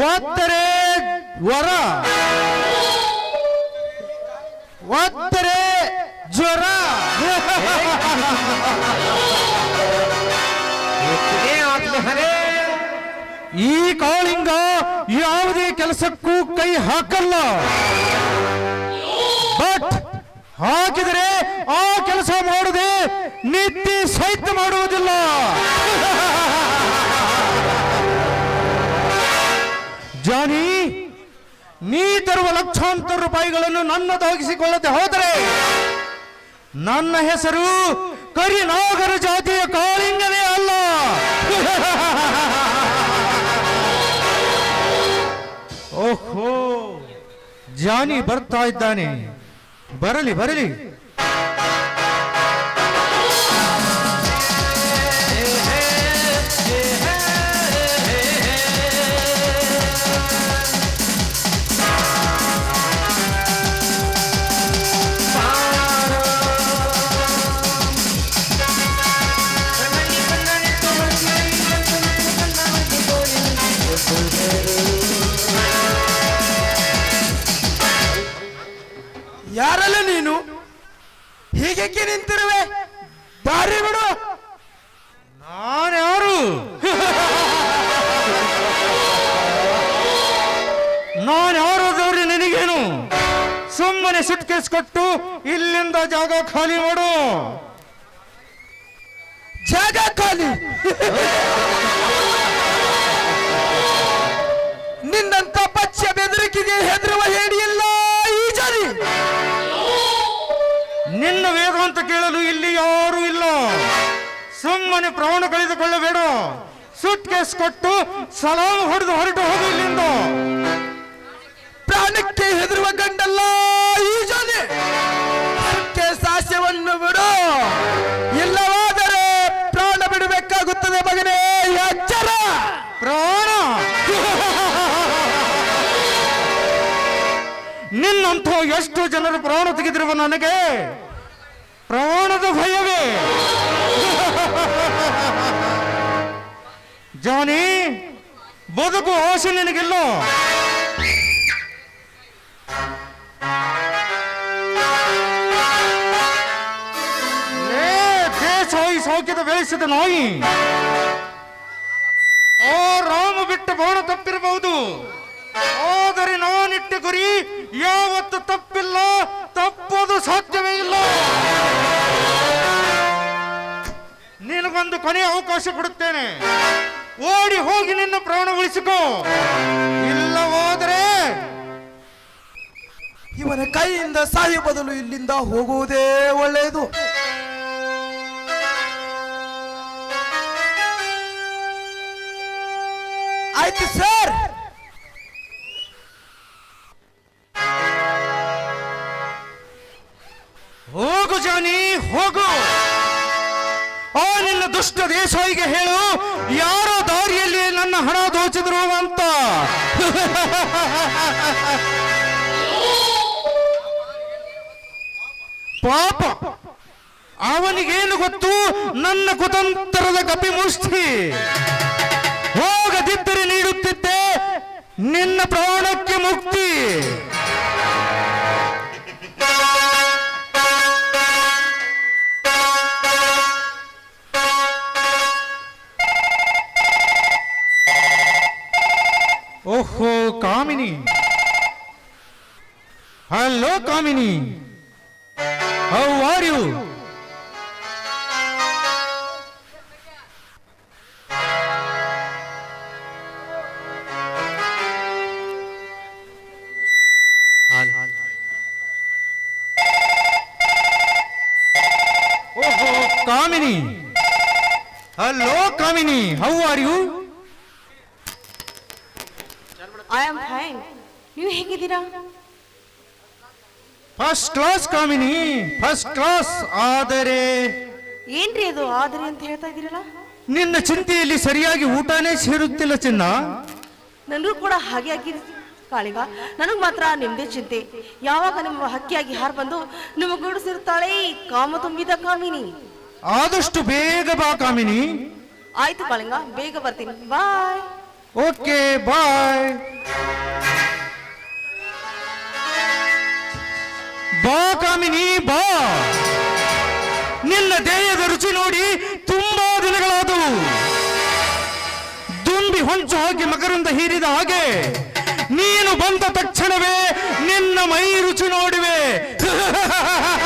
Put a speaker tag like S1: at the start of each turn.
S1: ಒತ್ತರೆ ವರ ಒತ್ತರೆ ಜ್ವರ. ಈ ಕಾಳಿಂಗ ಯಾವುದೇ ಕೆಲಸಕ್ಕೂ ಕೈ ಹಾಕಲ್ಲ. ಬಟ್ ಹಾಕಿದರೆ ಆ ಕೆಲಸ ಮಾಡದೆ ನಿತ್ಯ ಸಹಿತ ಮಾಡುವುದಿಲ್ಲ. ಜಾನಿ, ನೀ ತರುವ ಲಕ್ಷಾಂತರ ರೂಪಾಯಿಗಳನ್ನು ನನ್ನದಾಗಿಸಿಕೊಳ್ಳದೆ ಹೋದರೆ ನನ್ನ ಹೆಸರು ಕರಿನಾಗರ ಜಾತಿಯ ಕಾಳಿಂಗನೇ ಅಲ್ಲ. ಓಹೋ, ಜಾನಿ ಬರ್ತಾ ಇದ್ದಾನೆ. ಬರಲಿ ಬರಲಿ.
S2: ಯಾರಲ್ಲ ನೀನು? ಹೀಗೆ ನಿಂತಿರುವೆ? ದಾರಿ ಬಿಡು.
S1: ನಾನ್ಯಾರು? ನಾನ್ಯಾರಾದವ್ರಿ ನಿನಗೇನು? ಸುಮ್ಮನೆ ಸುಟ್ಕೇಸ್ ಕೊಟ್ಟು ಇಲ್ಲಿಂದ ಜಾಗ ಖಾಲಿ ಮಾಡು.
S2: ಜಾಗ ಖಾಲಿ. ನಿನ್ನಂತ ಪಚ್ಚ ಬೆದರಿಕೆಗೆ ಹೆದರುವ ಹೇಡಿಯಿಲ್ಲ ಈ ಜರಿ.
S1: ನಿನ್ನ ವೇಗ ಕೇಳಲು ಇಲ್ಲಿ ಯಾರು ಇಲ್ಲ. ಸುಮ್ಮನೆ ಪ್ರಾಣ ಕಳೆದುಕೊಳ್ಳಬೇಡ. ಸುಟ್ ಕೇಸ್ ಕೊಟ್ಟು ಸಲಾಂ ಹೊಡೆದು ಹೊರಟು ಹೋಗು ಇಲ್ಲಿಂದ. ಎಷ್ಟು ಜನರು ಪ್ರಾಣ ತೆಗೆದಿರುವ ನನಗೆ? ಪ್ರಾಣದ ಭಯವೇ? ಜಾನಿ, ಬದುಕು ಆಸೆ ನಿನಗಿಲ್ಲ? ಸೌಖ್ಯದ ಬೆಳೆಸಿದ ನಾಯಿ. ಓ ರಾಮ ಬಿಟ್ಟು ಬಾಣ ತಪ್ಪಿರಬಹುದು. ಆದರೆ ನಾನಿಟ್ಟ ಗುರಿ ಯಾವತ್ತು ತಪ್ಪಿಲ್ಲ, ತಪ್ಪೋದು ಸಾಧ್ಯವೇ ಇಲ್ಲ. ನಿನಗೊಂದು ಕೊನೆಯ ಅವಕಾಶ ಕೊಡುತ್ತೇನೆ. ಓಡಿ ಹೋಗಿ ನಿನ್ನ ಪ್ರಾಣ ಉಳಿಸಿಕೋ ಇಲ್ಲವಾದರೆ
S2: ಇವನ ಕೈಯಿಂದ ಸಾಯಿ ಬದಲು ಇಲ್ಲಿಂದ ಹೋಗುವುದೇ ಒಳ್ಳೆಯದು. ಆಯ್ತು ಸರ್.
S1: ಹೋಗು. ಆ, ನಿನ್ನ ದುಷ್ಟ ದೇಶಾಯಿಗೆ ಹೇಳು, ಯಾರೋ ದಾರಿಯಲ್ಲಿ ನನ್ನ ಹಣ ದೋಚಿದ್ರು ಅಂತ. ಪಾಪ, ಅವನಿಗೇನು ಗೊತ್ತು? ನನ್ನ ಕುತಂತ್ರದ ಕಪಿ ಮುಷ್ಟಿ. ಹೋಗದಿದ್ದರೆ ನೀಡುತ್ತಿದ್ದೆ ನಿನ್ನ ಪ್ರಾಣಕ್ಕೆ ಮುಕ್ತಿ. ಓಹೋ Kamini hello Kamini how are you ಓಹೋ Kamini hello Kamini how are you
S3: I am fine ನೀವು ಹೇಗಿದ್ದೀರಾ?
S1: First class Kamini first class ಆದರೆ
S3: ಏನ್ರಿ ಅದು ಆದರೆ ಅಂತ ಹೇಳ್ತಾ ಇದ್ದೀರಲ್ಲ?
S1: ನಿನ್ನ ಚಿಂತೆಯಲ್ಲಿ ಸರಿಯಾಗಿ ಊಟನೇ ಸೇರುತ್ತಿಲ್ಲ ಚಿನ್ನ.
S3: ನನಗೂ ಕೂಡ ಹಾಗೆ ಆಗಿದೆ. ಕಾಳಿಗ ನನಗ್ ಮಾತ್ರ ನಿಮ್ದೇ ಚಿಂತೆ. ಯಾವಾಗ ನಿಮ್ಮ ಹಕ್ಕಿಯಾಗಿ ಹಾರ್ ಬಂದು ನಿಮ್ಮ ಗುಡಿಸಿರ್ತಾಳೆ ಕಾಮ ತುಂಬಿದ ಕಾಮಿನಿ.
S1: ಆದಷ್ಟು ಬೇಗ ಬಾ ಕಾಮಿನಿ
S3: ಆಯ್ತು ಕಾಳಿಂಗ ಬೇಗ ಬರ್ತೀನಿ. ಬಾಯ್
S1: ಓಕೆ ಬಾಯ್ ಬಾ ಕಾಮಿನಿ, ಬಾ. ನಿನ್ನ ದೇಹದ ರುಚಿ ನೋಡಿ ತುಂಬಾ ದಿನಗಳಾದವು. ದುಂಬಿ ಹೊಂಚು ಹೋಗಿ ಮಕರಂದ ಹೀರಿದ ಹಾಗೆ ನೀನು ಬಂದ ತಕ್ಷಣವೇ ನಿನ್ನ ಮೈ ರುಚಿ ನೋಡುವೆ.